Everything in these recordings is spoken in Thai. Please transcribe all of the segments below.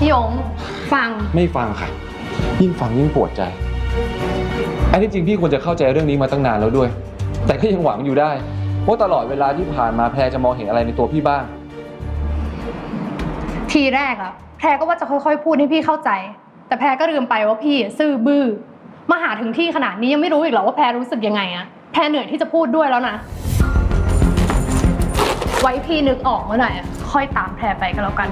พี่ยงฟัง ไม่ฟังค่ะ ยิ่งฟังยิ่งปวดใจ อันที่จริงพี่ควรจะเข้าใจเรื่องนี้มาตั้งนานแล้วด้วย แต่ก็ยังหวังอยู่ได้ว่าตลอดเวลาที่ผ่านมาแพรจะมองเห็นอะไรในตัวพี่บ้าง ทีแรกอะแพรก็ว่าจะค่อยๆ พูดให้พี่เข้าใจ แต่แพรก็ลืมไปว่าพี่ซื่อบื้อมาหาถึงที่ขนาดนี้ยังไม่รู้อีกเหรอว่าแพรรู้สึกยังไงอะแพรเหนื่อยที่จะพูดด้วยแล้วนะ ไว้พี่นึกออกเมื่อไหร่อะค่อยตามแพรไปก็แล้วกัน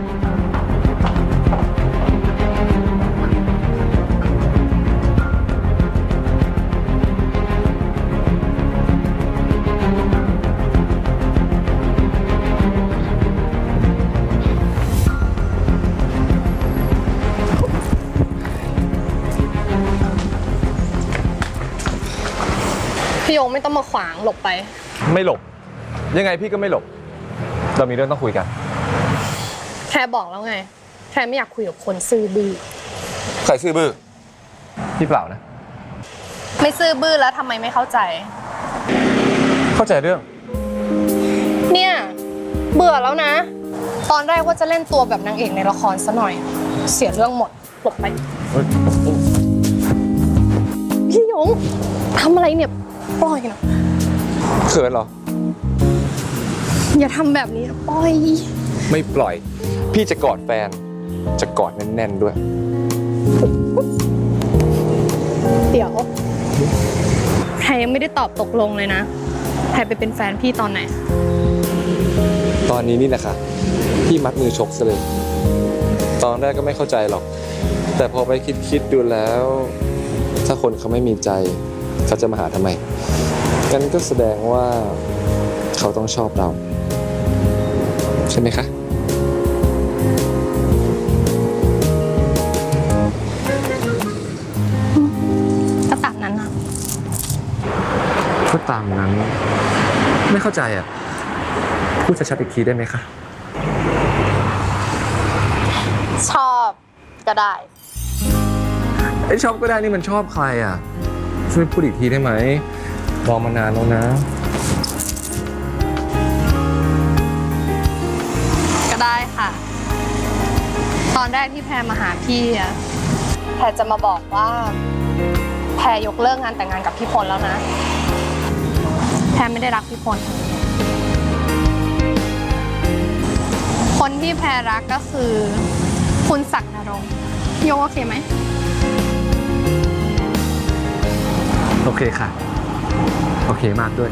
พี่ยงไม่ต้องมาขวางหลบไป ไม่หลบ ยังไงพี่ก็ไม่หลบ เรามีเรื่องต้องคุยกันแพรบอกแล้วไง แพรไม่อยากคุยกับคนซื่อบื้อใครซื่อบื้อพี่เปล่านะ ไม่ซื่อบื้อแล้วทำไมไม่เข้าใจ เข้าใจเรื่อง เนี่ย เบื่อแล้วนะ ตอนแรกว่าจะเล่นตัวแบบนางเอกในละครซะหน่อย เสียเรื่องหมดหลบไป พี่ยงทำอะไรเนี่ยปล่อยนะเขินเหรอ อย่าทำแบบนี้นะปล่อย ไม่ปล่อย พี่จะกอดแฟน จะกอดแน่นๆด้วย เดี๋ยวแพรยังไม่ได้ตอบตกลงเลยนะแพรไปเป็นแฟนพี่ตอนไหน ตอนนี้นี่นะคะพี่มัดมือชกซะเลย ตอนแรกก็ไม่เข้าใจหรอก แต่พอไปคิดคิดๆดูแล้ว ถ้าคนเขาไม่มีใจ เขาจะมาหาทำไม กันก็แสดงว่าเขาต้องชอบเรา ใช่ไหมคะ ก็ตามนั้น ไม่เข้าใจอะ พูดชัดๆอีกทีได้ไหมคะ ชอบก็ได้ ไอชอบก็ได้นี่มันชอบใครอะ ช่วยพูดอีกทีได้ไหมรอมานานแล้วนะ ก็ได้ค่ะ ตอนแรกที่แพรมาหาพี่อะแพรจะมาบอกว่า แพรยกเลิกงานแต่งงานกับพี่พลแล้วนะ แพรไม่ได้รักพี่พลคนที่แพรรักก็คือ คุณศักดิ์นรงค์โยโอเคไหม โอเคค่ะ โอเคมากด้วย